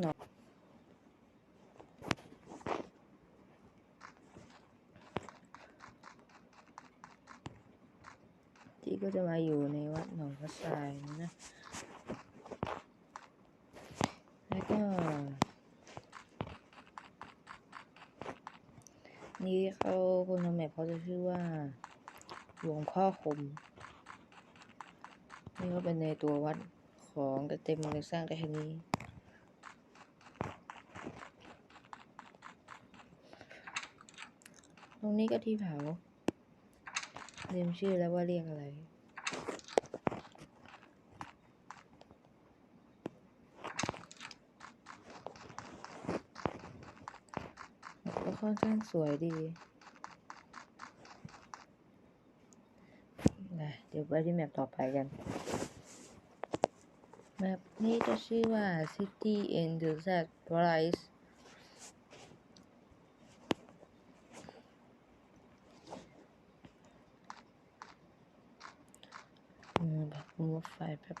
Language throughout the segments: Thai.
เนาะที่ก็จะมาอยู่ในวัดหนองพระทรายนะ แล้วก็ นี่เขาคนทำแมพเขาจะชื่อว่าหลวงพ่อคม นี่ก็เป็นในตัววัดของแต่เต็มเลยสร้างได้แค่นี้ ตรงนี้ก็ที่เผาเรียมชื่อแล้วว่าเรียกอะไร ก็ค่อนข้างสวยดีนะเดี๋ยวไปที่แมปต่อไปกัน แมปนี้จะชื่อว่า City in the Z Price อืมแบบรถ ไฟแบบ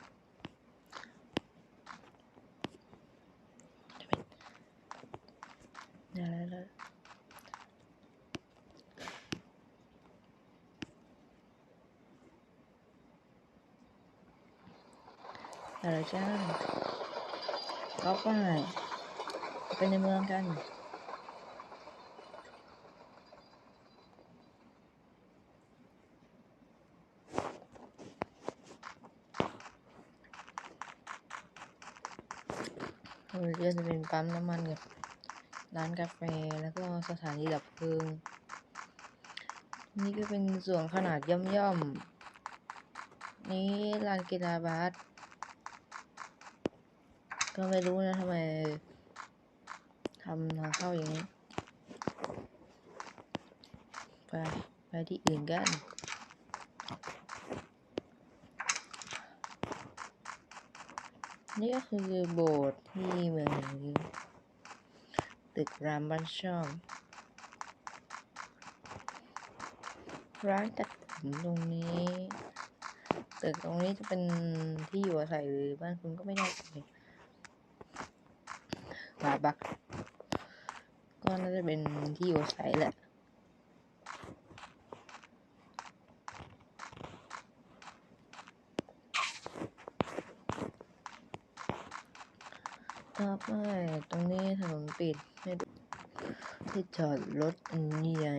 ได้แล้วได้แล้วได้แล้วจ้าเข้าไปไปในเมืองกัน ตรงนี้ก็จะเปั๊มน้ำมันกับร้านกาแฟแล้วก็สถานีดับเพลิง นี่ก็เป็นส่วนขนาดย่อมๆ นี่ลานกีฬาบาสก็ไม่รู้นะทำไมทำทางเข้าอย่างนี้ ไป ไปที่อื่นกัน นี่ก็คือโบสถ์ที่เมืองนี้ตึกรามบ้านช่อง ร้านตัดผมตรงนี้ตึกตรงนี้จะเป็นที่อยู่อาศัยหรือบ้านคุณก็ไม่ได้เลยบาบัก ก็น่าจะเป็นที่อยู่อาศัยแหละ ครับไม่ตรงนี้ถนนปิดไม่ดูที่จอดรถอันใหญ่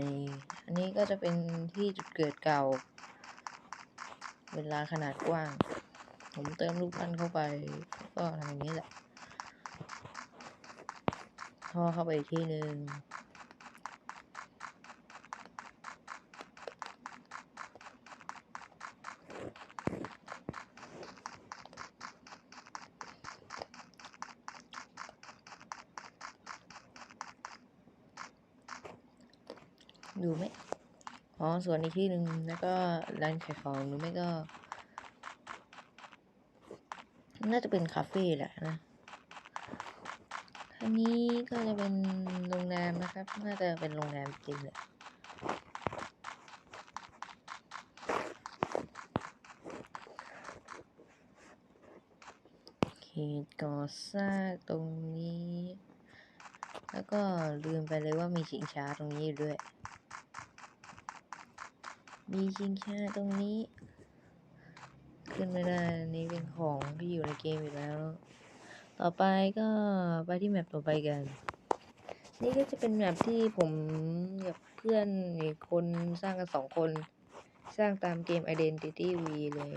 อันนี้ก็จะเป็นที่จุดเกิดเก่า เวลาขนาดกว้าง ผมเติมลูกปั้นเข้าไป ก็ทำอย่างนี้แหละท่อเข้าไปอีกที่หนึ่งดูไหม อ๋อส่วนอีกที่หนึ่งแล้วก็ร้านขายของหรือไม่ก็ น่าจะเป็นคาเฟ่แหละนะอันนี้ก็จะเป็นโรงแรมนะครับ น่าจะเป็นโรงแรมจริงแหละเขตก่อสร้างตรงนี้ แล้วก็ลืมไปเลยว่ามีชิงช้าตรงนี้ด้วย มีชิงช้าตรงนี้ ขึ้นไม่ได้นนี้เป็นของที่อยู่ในเกมอยู่แล้ว ต่อไปก็ไปที่แมปต่อไปกัน นี่ก็จะเป็นแมปที่ผมกับเพื่อนอีกคนสร้างกันสองคน สร้างตามเกม Identity V เลย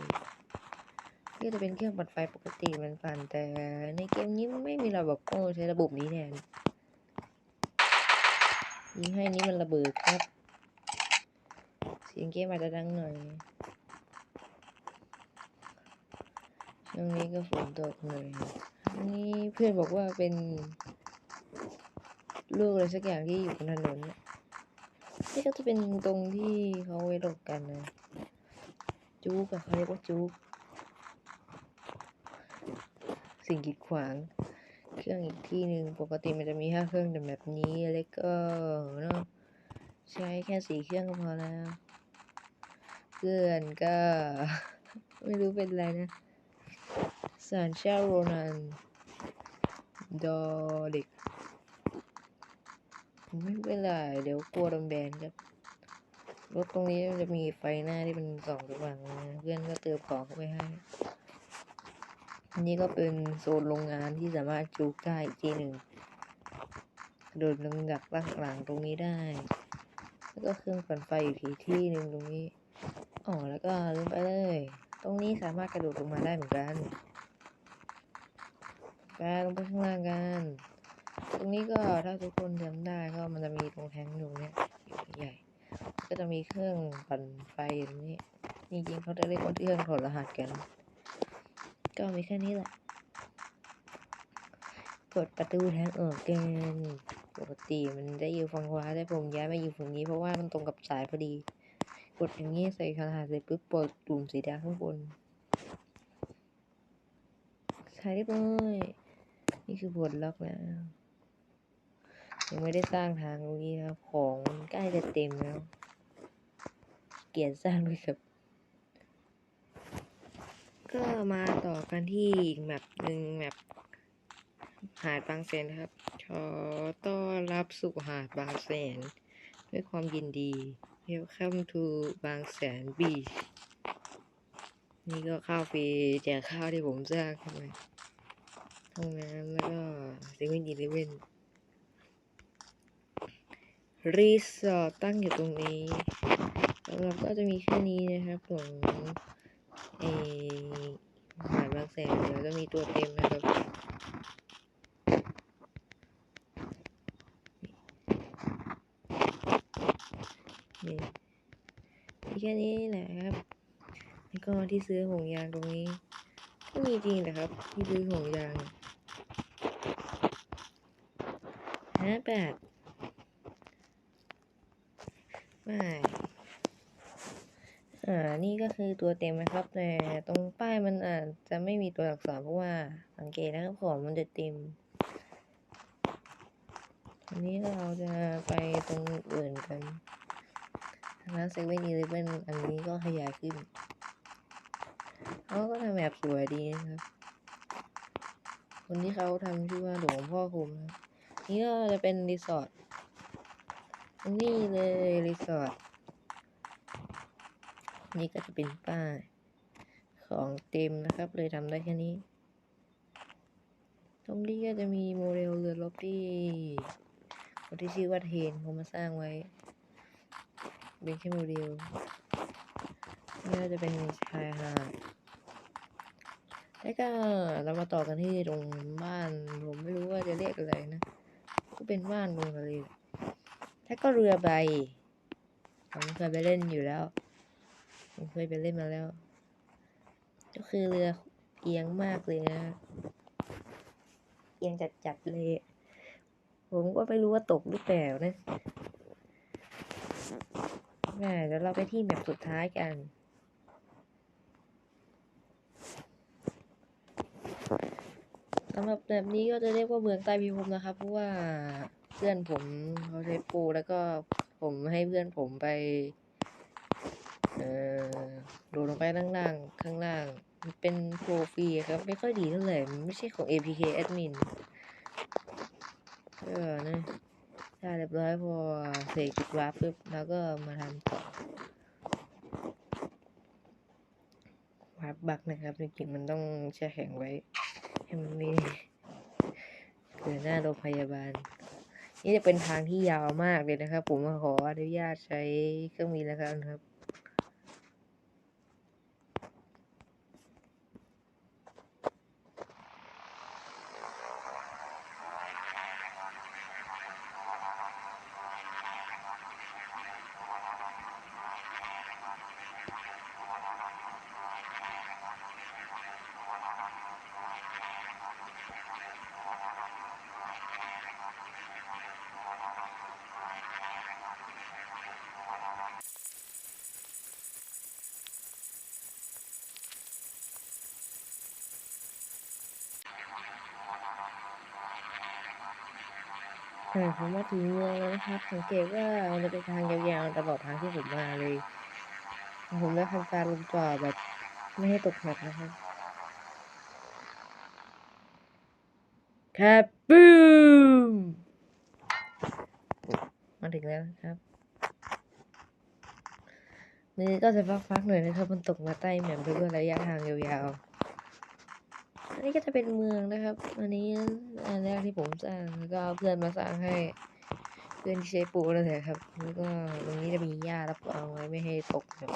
นี่จะเป็นเครื่องปั่นไฟปกติมันปั่นแต่ในเกมนี้ไม่มีระบบโอ้ใช้ระบบนี้แทนยิงให้นี้มันระเบิดครับ สียงเกมอาจจะดังหน่อย ช่วงนี้ก็ฝนตกหน่อยนี่เพื่อนบอกว่าเป็น ลูกอะไรสักอย่างที่อยู่บนถนนน่ะนี่ก็จะเป็นตรงที่เขาไว้หลบกันนะ จู๊กอะเขาเรียกว่าจู๊กสิ่งกีดขวาง เครื่องอีกที่หนึ่งปกติมันจะมีห้าเครื่องแต่แบบนี้เล็กก็เนาะใช้แค่สี่เครื่องก็พอแล้ว เพื่อนก็ ไม่รู้เป็นอะไรนะสารเช่าโรนันดอเด็กไม่เป็นไรเดี๋ยวกลัวโดนแบนครับรถตรงนี้มันจะมีไฟหน้าที่เป็นสองสว่างนะเพื่อนก็เติมของเข้าไปให้ อันนี้ก็เป็นโซนโรงงานที่สามารถจูกได้อีกทีหนึ่งโดดลงจากล่างหลังตรงนี้ได้ แล้วก็เครื่องปั่นไฟอยู่ที่ที่หนึ่งตรงนี้ อ๋อแล้วก็ลืมไปเลย ตรงนี้สามารถกระโดดลงมาได้เหมือนกันไปลงไปข้างล่างกัน ตรงนี้ก็ถ้าทุกคนจำได้ก็มันจะมีตรงแทงตรงเนี้ยใหญ่ ก็จะมีเครื่องปั่นไฟอย่างนี้จริงๆเขาจะเรียกว่าเครื่องถอดรหัสกัน ก็มีแค่นี้แหละกดประตูทางออกกันปกติมันจะอยู่ฝั่งขวาแต่ผมย้ายมาอยู่ฝั่งนี้เพราะว่ามันตรงกับสายพอดี กดอย่างนี้ใส่คาถาเสร็จปุ๊บปิดตุ่มสีแดงข้างบน ใช้เรียบร้อยนี่คือบทล็อกแล้วยังไม่ได้สร้างทางตรงนี้ครับ ของใกล้จะเต็มแล้ว เกียรสร้างด้วยครับ ก็มาต่อกันที่แมปหนึ่งแมปหาดบางแสนครับ ขอต้อนรับสู่หาดบางแสน ด้วยความยินดี Welcome to บางแสนบีชนี่ก็ข้าวฟรีแจกข้าวที่ผมสร้างขึ้นมาห้องน้ำแล้วก็เซเว่นอีเลเว่นรีสอร์ทตั้งอยู่ตรงนี้สำหรับก็จะมีแค่นี้นะครับของเออหาดบางแสนเดี๋ยวจะมีตัวเต็มนะครับ มีแค่นี้แหละครับ แล้วก็ที่ซื้อห่วงยางตรงนี้ก็มีจริงแหละครับ ที่ซื้อห่วงยางห้าแปดไม่อ่า นี่ก็คือตัวเต็มนะครับ แต่ตรงป้ายมันอาจจะไม่มีตัวอักษรเพราะว่าสังเกตนะครับของมันจะเต็มทีนี้เราจะไปตรงอื่นกัน ร้านเซเว่นอีเลฟเว่นอันนี้ก็ขยายขึ้นเขาก็ทำแบบสวยดีนะครับ คนที่เขาทำชื่อว่าหลวงพ่อคุมนะนี่ก็จะเป็นรีสอร์ทนี่เลยรีสอร์ทนี่ก็จะเป็นป้ายของเต็มนะครับ เลยทำได้แค่นี้ ตรงนี้ก็จะมีโมเดลเรือรบที่คนที่ชื่อว่าเทนเขามาสร้างไว้ เป็นแค่โมเดลนี่ก็จะเป็นชายหาดแล้วก็เรามาต่อกันที่ตรงบ้านผมไม่รู้ว่าจะเรียกอะไรนะก็เป็นบ้านตรงทะเลแล้วก็เรือใบผมเคยไปเล่นอยู่แล้วผมเคยไปเล่นมาแล้ว ก็คือเรือเอียงมากเลยนะเอียงจัดๆเลย ผมก็ไม่รู้ว่าตกหรือเปล่านะ แหม่เดี๋ยวเราไปที่แมปสุดท้ายกัน สำหรับแบบนี้ก็จะเรียกว่าเมืองใต้พิภพนะครับ เพราะว่าเพื่อนผมเขาใช้ปูแล้วก็ผมให้เพื่อนผมไปเอ่อโดดลงไปข้างล่างข้างล่าง มันเป็นโปรฟรีครับ ไม่ค่อยดีเท่าไหร่มันไม่ใช่ของ APK Admin เออนะ ถ้าเรียบร้อยพอเสกวาร์ปปุ๊บแล้วก็มาทำต่อวาร์ปบักนะครับจริงๆมันต้องแช่แข็งไว้ให้มันมีเกิดหน้าโรงพยาบาล นี่จะเป็นทางที่ยาวมากเลยนะครับ ผมขออนุญาตใช้เครื่องมือแล้วกันครับ อ่าผมมาถึงเมืองแล้วนะครับ สังเกตว่ามันจะเป็นทางยาวๆตลอดทางที่ผมมาเลย ผมได้ทำการลงจอดแบบ ไม่ให้ตกแมปนะครับครับบูมมาถึงแล้วครับมือก็จะฟักๆหน่อยนะครับมันตกมาใต้แหม่มไปด้วยระยะทางยาวๆ อันนี้ก็จะเป็นเมืองนะครับ อันนี้อันแรกที่ผมสร้างแล้วก็เอาเพื่อนมาสร้างให้ เพื่อนที่ใช้ปูนั่นแหละครับ แล้วก็ตรงนี้จะมีหญ้ารับรองไว้ไม่ให้ตกครับ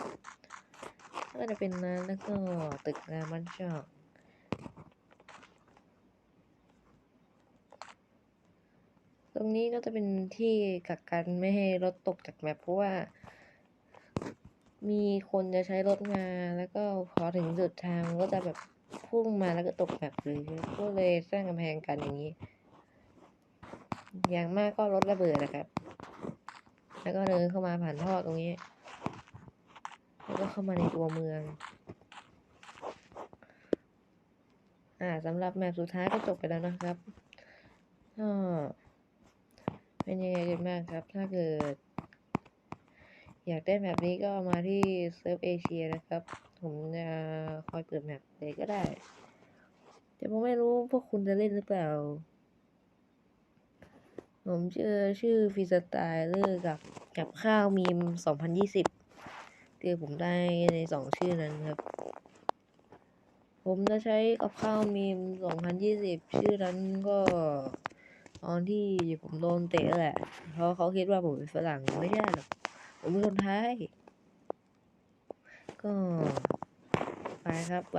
ก็จะเป็นน้ำแล้วก็ตึกรามมันชอบตรงนี้ก็จะเป็นที่กักกันไม่ให้รถตกจากแมปเพราะว่า มีคนจะใช้รถมาแล้วก็พอถึงจุดทางก็จะแบบ พุ่งมาแล้วก็ตกแบบเลยก็เลยสร้างกำแพงกันอย่างนี้ อย่างมากก็รถระเบิดนะครับ แล้วก็เดินเข้ามาผ่านท่อตรงนี้ แล้วก็เข้ามาในตัวเมือง อ่าสำหรับแมปสุดท้ายก็จบไปแล้วนะครับก็เป็นยังไงกันบ้างครับ ถ้าเกิด อยากได้แบบนี้ก็มาที่เซิร์ฟเอเชียนะครับ ผมจะคอยเปิดแมปเลยก็ได้ แต่ผมไม่รู้พวกคุณจะเล่นหรือเปล่า ผมเจอชื่อฟีสไตล์เลอร์กับกับข้าวมีม 2020คือผมได้ในสองชื่อนั้นครับ ผมจะใช้กับข้าวมีม 2020 ชื่อนั้นก็ตอนที่ผมโดนเตะแหละ เพราะเขาคิดว่าผมเป็นฝรั่งไม่ใช่หรอกผมเป็นคนไทย ก็ ไปครับไป